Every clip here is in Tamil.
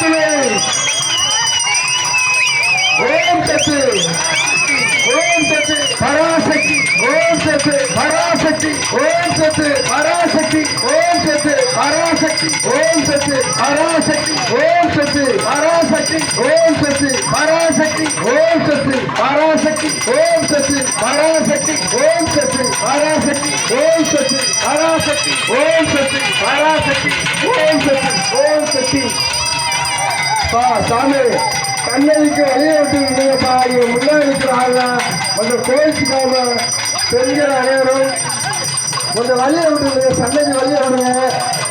சக்தியே ஓம் சக்தி ஓம் ஓம் சக்தி பராசக்தி ஓம் சக்தி பராசக்தி ஓம் சக்தி பராசக்தி ஓம் சக்தி பராசக்தி ஓம் சக்தி பராசக்தி ஓம் சக்தி ஓம் சக்தி பா சாமி. கண்ணனுக்கு வழியை விட்டு இருந்தீங்கப்பா இங்க முன்னாடி இருக்கிறாங்க கொஞ்சம் கோயிச்சுக்காம பெண்கள் அனைவரும் கொஞ்சம் வழியை விட்டுருங்க சண்டைக்கு வழியை விடுங்க.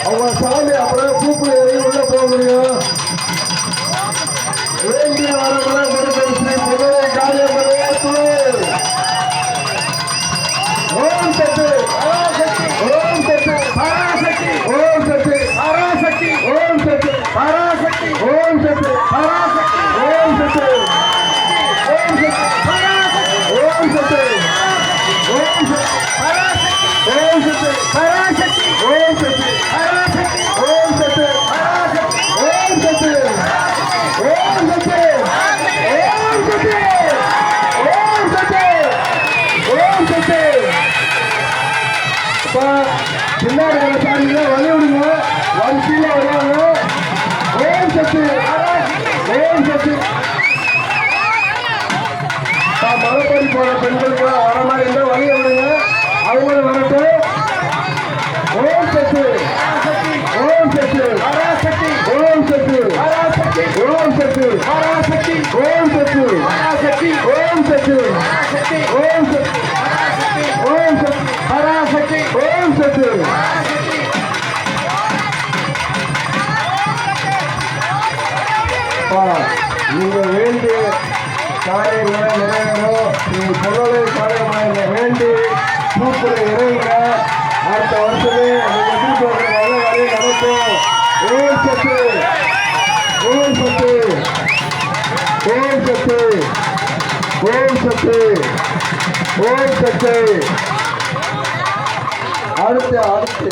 அவங்க சாமி அப்புறம் கூப்பிடு அப்பா, பின்னாடி வர சாமிங்க வழி விடுங்க. வரிசையில வருவாங்க ஓம் சத்து? ஓம் சத்து? அப்பா, மலைப்படி போற பெண்களுக்கு வர மாதிரி இருந்தா வழியை விடுங்க. அவங்களும் வரட்டும். ஓம் சத்து? ஓம் சத்து? பராசக்தி ஓம் சத்து? பராசக்தி ஓம் சத்து? பராசக்தி ஓம் சத்து? பராசக்தி ஓம் சத்து? பராசக்தி ஓம் சத்து? ஓம் சத்து பராசக்தி ஓம் சத்து அப்பா, நீங்க வேண்டிய காரியங்களை நிறைவேறும் நீங்க பொருளை காரியமாக வேண்டி பூக்களை இறைங்க அடுத்த வருஷமே நீங்க வீட்டு நல்ல வரையை நடக்கும். ஓம் சத்து ஓம் சத்து ஓம் சத்து ஓம் சத்து ஓம் சத்து. அடுத்து அடுத்து.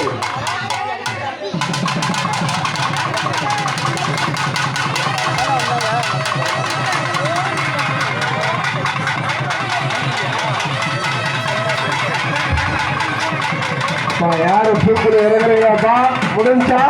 யாரும் சூப்பர் இறங்குறீங்களாப்பா முடிஞ்சா?